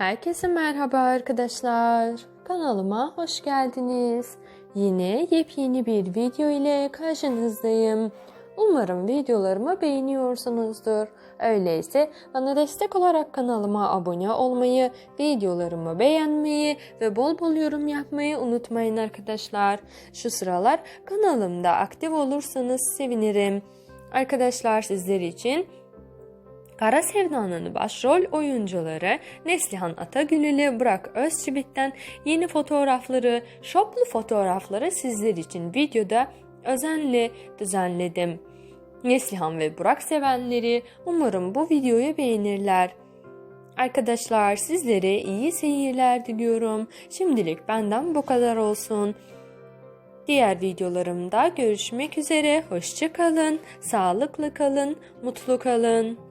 Herkese merhaba arkadaşlar. Kanalıma hoş geldiniz. Yine yepyeni bir video ile karşınızdayım. Umarım videolarımı beğeniyorsunuzdur. Öyleyse bana destek olarak kanalıma abone olmayı, videolarımı beğenmeyi ve bol bol yorum yapmayı unutmayın arkadaşlar. Şu sıralar kanalımda aktif olursanız sevinirim. Arkadaşlar sizler için Kara Sevda'nın başrol oyuncuları Neslihan Atagül ile Burak Özçivit'ten yeni fotoğrafları, şoplu fotoğrafları sizler için videoda özenle düzenledim. Neslihan ve Burak sevenleri umarım bu videoyu beğenirler. Arkadaşlar sizlere iyi seyirler diliyorum. Şimdilik benden bu kadar olsun. Diğer videolarımda görüşmek üzere. Hoşça kalın, sağlıklı kalın, mutlu kalın.